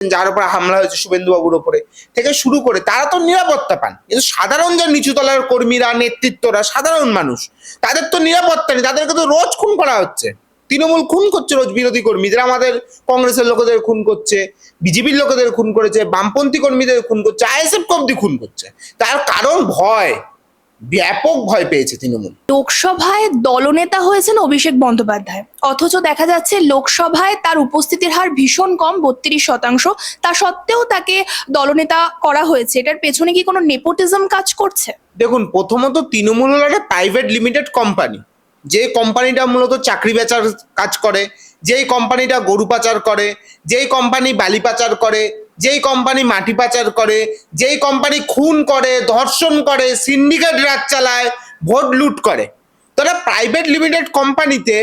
যার উপর হামলা হয়েছে শুভেন্দুবাবুর ওপরে থেকে শুরু করে, তারা তো নিরাপত্তা পান। কিন্তু সাধারণ যে নিচুতলার কর্মীরা, নেতৃত্বরা, সাধারণ মানুষ, তাদের তো নিরাপত্তা নেই, তাদেরকে তো রোজ খুন করা হচ্ছে। তৃণমূল খুন করছে রোজ বিরোধী কর্মীদের, আমাদের কংগ্রেসের লোকেদের খুন করছে, বিজেপির লোকেদের খুন করেছে, বামপন্থী কর্মীদের খুন করছে, আইএসএফ অব্দি খুন করছে। তার কারণ ভয়। ব্যাপক ভয় পেয়েছে তৃণমূল। লোকসভায় দলনেতা হয়েছেন অভিষেক বন্দ্যোপাধ্যায়। অথচ দেখা যাচ্ছে লোকসভায় তার উপস্থিতির হার ভীষণ কম বত্রিশ শতাংশ। তা সত্ত্বেও তাকে দলনেতা করা হয়েছে। এটার পেছনে কি কোনো নেপোটিজম কাজ করছে? দেখুন প্রথমত তৃণমূল হল একটা প্রাইভেট লিমিটেড কোম্পানি যে কোম্পানিটা মূলত চাকরি বেচার কাজ করে যেই কোম্পানিটা গরু পাচার করে যেই কোম্পানি বালি পাচার করে যেই কোম্পানি মাটি পাচার করে, যেই কোম্পানি খুন করে, ধর্ষণ করে সিন্ডিকেট রাজ চালায়, ভোট লুট করে। তারা প্রাইভেট লিমিটেড কোম্পানিতে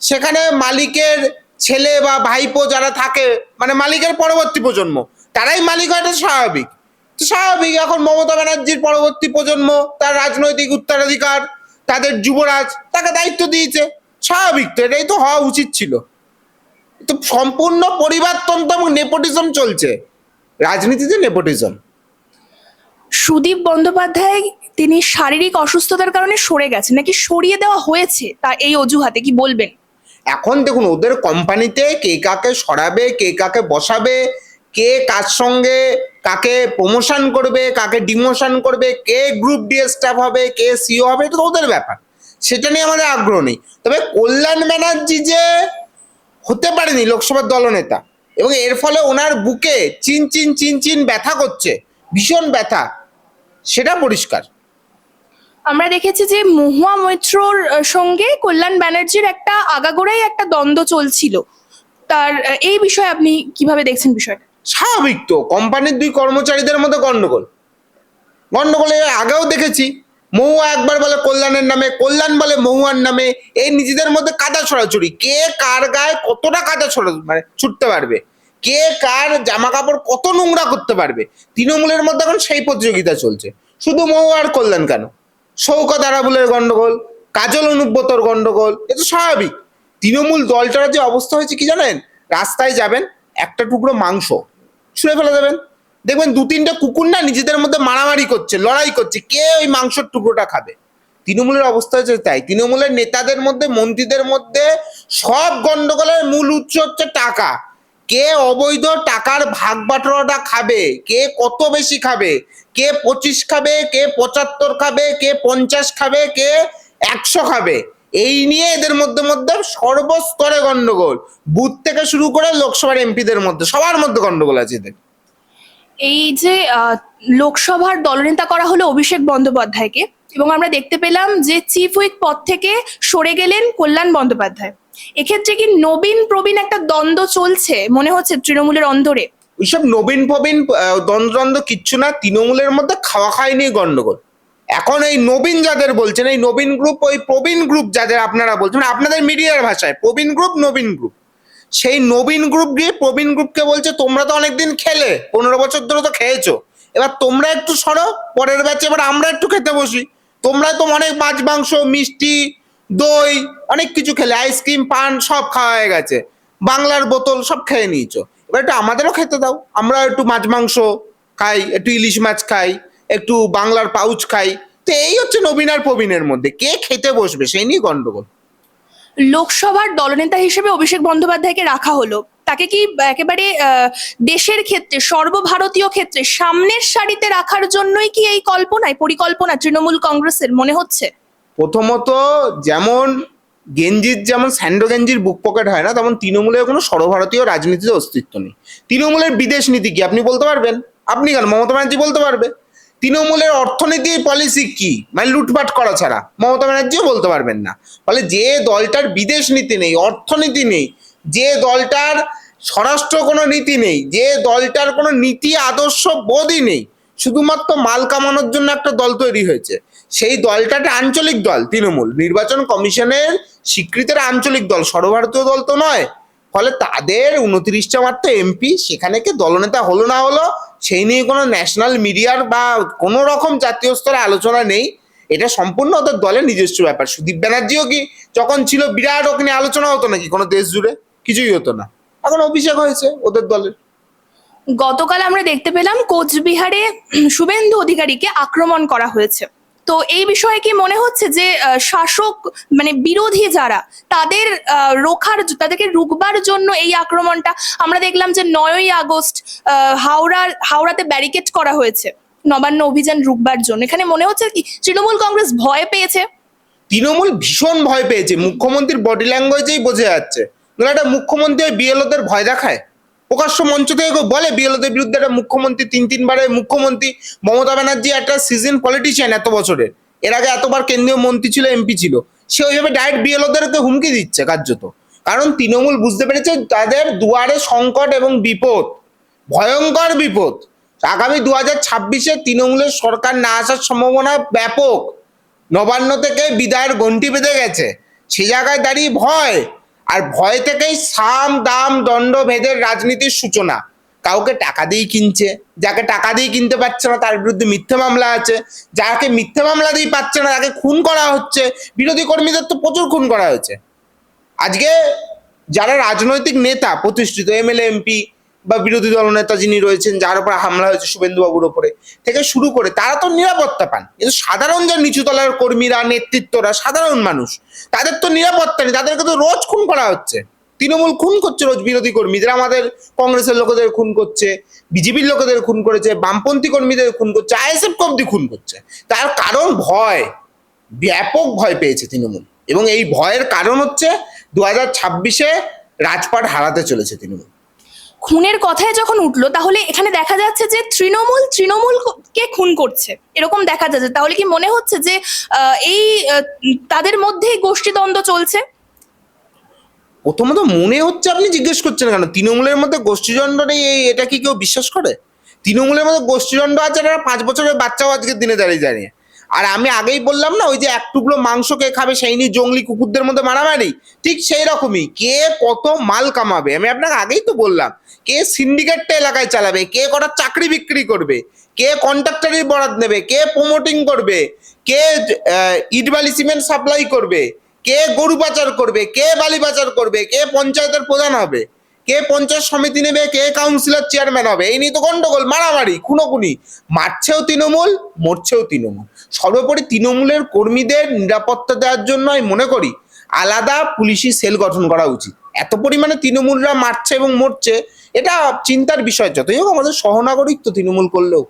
সেখানে মালিকের ছেলে বা ভাইপো যারা থাকে মানে মালিকের পরবর্তী প্রজন্ম, তারাই মালিক হয়, এটা স্বাভাবিক। স্বাভাবিক, এখন মমতা ব্যানার্জির পরবর্তী প্রজন্ম, তার রাজনৈতিক উত্তরাধিকার, তাদের যুবরাজ, তাকে দায়িত্ব দিয়েছে। স্বাভাবিক তো, এটাই তো হওয়া উচিত ছিল। তো সম্পূর্ণ পরিবারতন্ত্র এবং নেপোটিজম চলছে। রাজনীতিতে নেপোটিজম। সুদীপ বন্দ্যোপাধ্যায় তিনি শারীরিক অসুস্থতার কারণে সরে গেছেন। নাকি সরিয়ে দেওয়া হয়েছে তা এই অজুহাতে? কি বলবেন? এখন দেখুন ওদের কোম্পানিতে কে কাকে সরাবে কে কাকে বসাবে কে কার সঙ্গে কাকে প্রমোশন করবে কাকে ডিমোশন করবে কে গ্রুপ ডি স্টাফ হবে কে সিও হবে এটা তো ওদের ব্যাপার। সেটা নিয়ে আমাদের আগ্রহ নেই। তবে কল্যাণ ব্যানার্জি যে হতে পারেনি লোকসভার দলনেতা এবং এর ফলে ওনার বুকে চিন চিন চিন চিন ব্যথা করছে। ভীষণ ব্যথা। সেটা পরিষ্কার। আমরা দেখেছি যে মহুয়া মৈত্রর সঙ্গে কল্যাণ ব্যানার্জির একটা আগাগোড়াই একটা দ্বন্দ্ব চলছিল। তার এই বিষয়ে আপনি কীভাবে দেখছেন বিষয়টা? স্বাভাবিক তো। কোম্পানির দুই কর্মচারীদের মধ্যে গন্ডগোল। গন্ডগোল আগেও দেখেছি। মহুয়া একবার বলে কল্যাণের নামে, কল্যাণ বলে মহুয়ার নামে, এই নিজেদের মধ্যে কাদা ছড়াছড়ি কে কার গায়ে কতটা কাদা ছড়া মানে ছুটতে পারবে? কে কার জামা কাপড় কত নোংরা করতে পারবে? তৃণমূলের মধ্যে এখন সেই প্রতিযোগিতা চলছে। শুধু মহুয়া আর কল্যাণ কেন? শৌকত আরাবুলের গন্ডগোল, কাজল অনুব্রতর গন্ডগোল, এ তো স্বাভাবিক। তৃণমূল দলটার যে অবস্থা হয়েছে কি জানেন? রাস্তায় যাবেন, একটা টুকরো মাংস ছুঁড়ে ফেলে দেবেন। দেখবেন দু তিনটে কুকুর না নিজেদের মধ্যে মারামারি করছে, লড়াই করছে, কে ওই মাংসের টুকরোটা খাবে? তৃণমূলের অবস্থা হচ্ছে তাই। তৃণমূলের নেতাদের মধ্যে, মন্ত্রীদের মধ্যে সব গন্ডগোলের মূল উৎস হচ্ছে টাকা। কে অবৈধ টাকার ভাগ বাটোয়ারাটা খাবে, কে কত বেশি খাবে, কে পঁচিশ খাবে, কে পঁচাত্তর খাবে, কে পঞ্চাশ খাবে, কে একশো খাবে। এই নিয়ে এদের মধ্যে মধ্যে সর্বস্তরে গন্ডগোল। বুথ থেকে শুরু করে লোকসভার এমপিদের মধ্যে, সবার মধ্যে গন্ডগোল আছে এদের। এই যে লোকসভার দলনেতা করা হলো অভিষেক বন্দ্যোপাধ্যায়কে এবং আমরা দেখতে পেলাম যে চিফ হুইপ পদ থেকে সরে গেলেন কল্যাণ বন্দ্যোপাধ্যায়। এক্ষেত্রে কি নবীন প্রবীণ একটা দ্বন্দ্ব চলছে? মনে হচ্ছে তৃণমূলের অন্দরে। ওইসব নবীন প্রবীণ দ্বন্দ্ব দ্বন্দ্ব কিচ্ছু না, তৃণমূলের মধ্যে খাওয়া খাই নিয়ে গন্ডগোল। এখন এই নবীন যাদের বলছেন, এই নবীন গ্রুপ ওই প্রবীণ গ্রুপ যাদের আপনারা বলছেন মানে আপনাদের মিডিয়ার ভাষায়, প্রবীণ গ্রুপ নবীন গ্রুপ সেই নবীন গ্রুপ গিয়ে প্রবীণ গ্রুপকে বলছে, তোমরা তো অনেকদিন খেলে, পনেরো বছর ধরে তো খেয়েছো। এবার তোমরা একটু সরো, পরের ব্যাচে এবার আমরা একটু খেতে বসি। তোমরা তো অনেক মাছ, মাংস, মিষ্টি, দই, অনেক কিছু খেলে আইসক্রিম পান, সব খাওয়া হয়ে গেছে। বাংলার বোতল সব খেয়ে নিয়েছো। এবার একটু আমাদেরও খেতে দাও। আমরা একটু মাছ, মাংস খাই, একটু ইলিশ মাছ খাই, একটু বাংলার পাউচ খাই। তো এই হচ্ছে নবীন আর প্রবীণের মধ্যে। কে খেতে বসবে, সেই নিয়ে গন্ডগোল। লোকসভার দলনেতা হিসেবে অভিষেক বন্দ্যোপাধ্যায়কে রাখা হলো। তাকে কি একেবারে দেশের ক্ষেত্রে, সর্বভারতীয় ক্ষেত্রে সামনের সারিতে রাখার জন্যই কি এই কল্পনায় পরিকল্পনা তৃণমূল কংগ্রেসের মনে হচ্ছে? প্রথমত যেমন গেঞ্জির, যেমন স্যান্ডো গেঞ্জির বুক পকেট হয় না, তেমন তৃণমূলের কোনো সর্বভারতীয় রাজনীতিতে অস্তিত্ব নেই। তৃণমূলের বিদেশ নীতি কি আপনি বলতে পারবেন? আপনি কেন? মমতা ব্যানার্জি বলতে পারবে? তৃণমূলের অর্থনীতি পলিসি কি? মানে লুটপাট করা ছাড়া। মমতা ব্যানার্জিও বলতে পারবেন না। ফলে যে দলটার বিদেশ নীতি নেই, অর্থনীতি নেই, যে দলটার স্বরাষ্ট্র কোনো নীতি নেই, যে দলটার কোনো নীতি, আদর্শ, বোধই নেই, শুধুমাত্র মাল কামানোর জন্য একটা দল তৈরি হয়েছে। সেই দলটা একটা আঞ্চলিক দল, তৃণমূল। নির্বাচন কমিশনের স্বীকৃতির আঞ্চলিক দল, সর্বভারতীয় দল তো নয়। ফলে তাদের উনত্রিশটা মাত্র এমপি, সেখানে কে দলনেতা হলো না হলো সেই নিয়ে কোনো ন্যাশনাল মিডিয়ার বা কোনো রকম জাতীয় স্তরে আলোচনা নেই। এটা সম্পূর্ণ ওদের দলের নিজস্ব ব্যাপার। সুদীপ ব্যানার্জিও কি যখন ছিল বিরাট ওখানে আলোচনা হতো নাকি কোনো দেশ জুড়ে? কিছুই হতো না। এখন অভিষেক হয়েছে ওদের দলের। গতকাল আমরা দেখতে পেলাম কোচবিহারে শুভেন্দু অধিকারীকে আক্রমণ করা হয়েছে। তো এই বিষয়ে কি মনে হচ্ছে যে শাসক মানে বিরোধী যারা তাদের রোখার তাদেরকে রুখবার জন্য এই আক্রমণটা আমরা দেখলাম যে নয়ই আগস্ট আহ, হাওড়ার হাওড়াতে ব্যারিকেড করা হয়েছে নবান্ন অভিযান রুখবার জন্য। এখানে মনে হচ্ছে কি তৃণমূল কংগ্রেস ভয় পেয়েছে? তৃণমূল ভীষণ ভয় পেয়েছে। মুখ্যমন্ত্রীর বডি ল্যাঙ্গুয়েজেই বোঝা যাচ্ছে। মুখ্যমন্ত্রী বিএলওদের ভয় দেখায়? প্রকাশ্য মঞ্চ থেকে বলে বিএলওদের বিরুদ্ধে একটা মুখ্যমন্ত্রী, তিন তিনবারের মুখ্যমন্ত্রী মমতা ব্যানার্জি একটা সিজন পলিটিশিয়ান এত বছরের। এর আগে এতবার কেন্দ্রীয় মন্ত্রী ছিল, এমপি ছিল। সে ওইভাবে ডাইরেক্ট বিএলওদেরকে হুমকি দিচ্ছে কার্যত। কারণ তৃণমূল বুঝতে পেরেছে তাদের দুয়ারে সংকট এবং বিপদ, ভয়ঙ্কর বিপদ। আগামী দু হাজার ছাব্বিশে তৃণমূলের সরকার না আসার সম্ভাবনা ব্যাপক। নবান্ন থেকে বিদায়ের গন্টি বেঁধে গেছে। সে জায়গায় দাঁড়িয়ে ভয়। আর ভয় থেকেই সাম, দাম, দণ্ড, ভেদের রাজনীতির সূচনা। কাউকে টাকা দিয়ে কিনছে, যাকে টাকা দিয়ে কিনতে পারছে না, তার বিরুদ্ধে মিথ্যে মামলা আছে। যাকে মিথ্যে মামলা দিয়ে পাচ্ছে না, তাকে খুন করা হচ্ছে। বিরোধী কর্মীদের তো প্রচুর খুন করা হয়েছে। আজকে যারা রাজনৈতিক নেতা, প্রতিষ্ঠিত এমএলএ, এমপি বা বিরোধী দল নেতা যিনি রয়েছেন, যার উপর হামলা হয়েছে শুভেন্দু বাবুর ওপরে থেকে শুরু করে, তারা তো নিরাপত্তা পান। কিন্তু সাধারণ যে নিচুতলার কর্মীরা, নেতৃত্বরা, সাধারণ মানুষ, তাদের তো নিরাপত্তা নেই। তাদেরকে তো রোজ খুন করা হচ্ছে। তৃণমূল খুন করছে রোজ বিরোধী কর্মীদের, আমাদের কংগ্রেসের লোকেদের খুন করছে, বিজেপির লোকেদের খুন করেছে, বামপন্থী কর্মীদের খুন করছে, আইএসএফ অব্দি খুন করছে। তার কারণ ভয়, ব্যাপক ভয় পেয়েছে তৃণমূল। এবং এই ভয়ের কারণ হচ্ছে, দু হাজার ছাব্বিশে রাজপাট হারাতে চলেছে তৃণমূল। খুনের কথায় যখন উঠল, তাহলে এখানে দেখা যাচ্ছে যে তৃণমূল তৃণমূলকে খুন করছে। এরকম দেখা যাচ্ছে। তাহলে কি মনে হচ্ছে যে এই তাদের মধ্যেই গোষ্ঠীদ্বন্দ্ব চলছে? প্রথমত মনে হচ্ছে আপনি জিজ্ঞেস করছেন কেন? তৃণমূলের মধ্যে গোষ্ঠীদণ্ড নেই এটা কি কেউ বিশ্বাস করে? তৃণমূলের মধ্যে গোষ্ঠীদণ্ড আছে পাঁচ বছরের বাচ্চাও আজকের দিনে দাঁড়িয়ে দাঁড়িয়ে আর আমি আগেই বললাম না ওই যে এক টুকরো মাংস কে খাবে সেই নিয়ে জঙ্গলি কুকুরদের মধ্যে মারামারি? ঠিক সেই রকমই। কে কত মাল কামাবে? আমি আপনাকে আগেই তো বললাম কে সিন্ডিকেটটা এলাকায় চালাবে? কে কটা চাকরি বিক্রি করবে? কে কন্ট্রাক্টরের বরাদ নেবে? কে প্রমোটিং করবে? কে আহ, ইট বালি সিমেন্ট সাপ্লাই করবে? কে গরু পাচার করবে? কে বালি পাচার করবে? কে পঞ্চায়েতের প্রধান হবে? কে পঞ্চায়েত সমিতি নেবে? কে কাউন্সিলর চেয়ারম্যান হবে? এই নিয়ে তো গন্ডগোল মারামারি খুনোখুনি। মারছেও তৃণমূল মরছেও তৃণমূল। সর্বোপরি তৃণমূলের কর্মীদের নিরাপত্তা দেওয়ার জন্য আমি মনে করি আলাদা পুলিশি সেল গঠন করা উচিত। এত পরিমাণে তৃণমূলরা মারছে এবং মরছে, এটা চিন্তার বিষয়। যতই হোক আমাদের সহনাগরিক তো তৃণমূল করলেও।